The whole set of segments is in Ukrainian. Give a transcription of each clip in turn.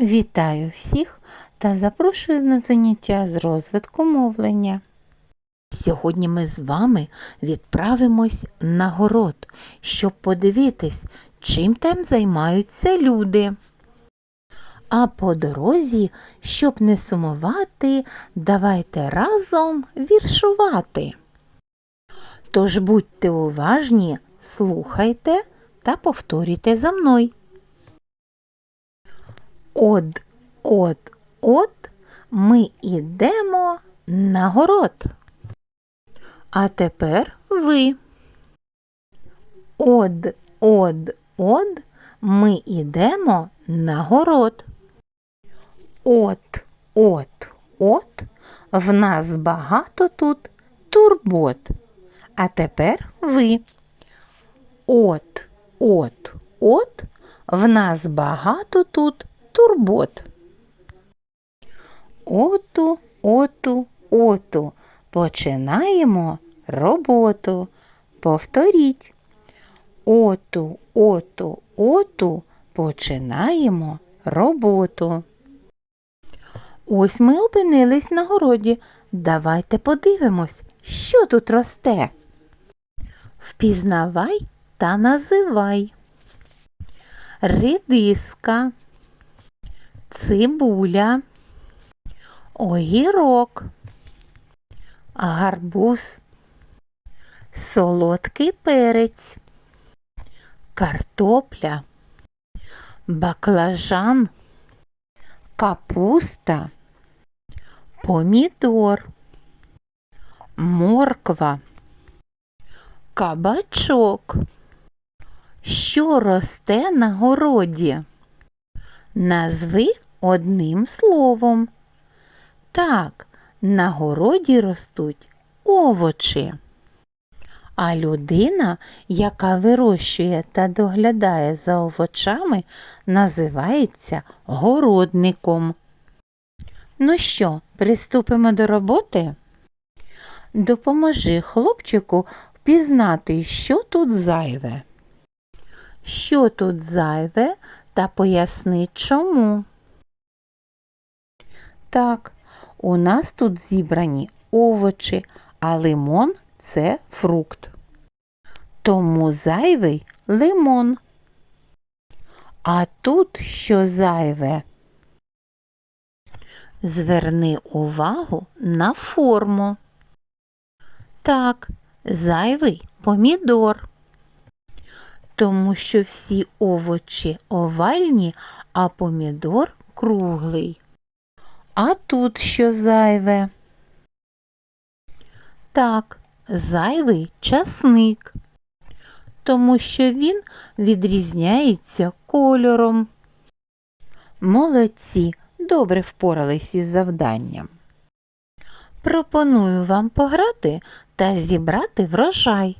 Вітаю всіх та запрошую на заняття з розвитку мовлення. Сьогодні ми з вами відправимось на город, щоб подивитись, чим там займаються люди. А по дорозі, щоб не сумувати, давайте разом віршувати. Тож будьте уважні, слухайте та повторюйте за мною. От, от, от ми ідемо на город. А тепер ви. Од, од, од ми ідемо на город. От, от, от в нас багато тут турбот. А тепер ви. От, от, от в нас багато тут турбот. Оту, оту, оту. Починаємо роботу. Повторіть. Оту, оту, оту. Починаємо роботу. Ось ми опинились на городі. Давайте подивимось, що тут росте. Впізнавай та називай. Редиска, цибуля, огірок, гарбуз, солодкий перець, картопля, баклажан, капуста, помідор, морква, кабачок. Що росте на городі? Назви одним словом. Так, на городі ростуть овочі. А людина, яка вирощує та доглядає за овочами, називається городником. Ну що, приступимо до роботи? Допоможи хлопчику впізнати, що тут зайве. Що тут зайве та поясни чому. Так, у нас тут зібрані овочі, а лимон це фрукт. Тому зайвий лимон. А тут що зайве? Зверни увагу на форму. Так, зайвий помідор тому що всі овочі овальні, а помідор круглий. А тут що зайве? Так, зайвий часник, тому що він відрізняється кольором. Молодці, добре впорались із завданням. Пропоную вам пограти та зібрати врожай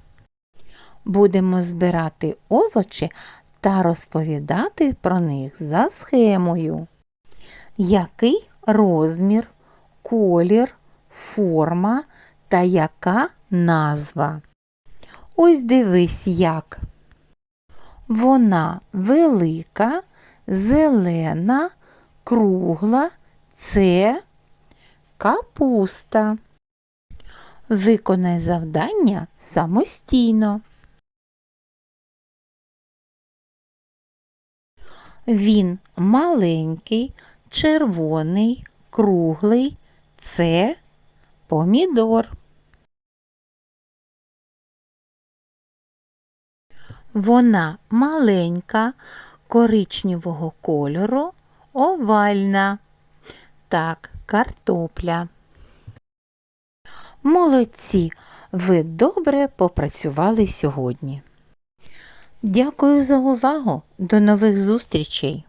будемо збирати овочі та розповідати про них за схемою. Який розмір, колір, форма та яка назва? Ось дивись як. Вона велика, зелена, кругла, це капуста. Виконай завдання самостійно. Він маленький, червоний, круглий. Це помідор. Вона маленька, коричневого кольору, овальна. Так, картопля. Молодці, ви добре попрацювали сьогодні. Дякую за увагу. До нових зустрічей!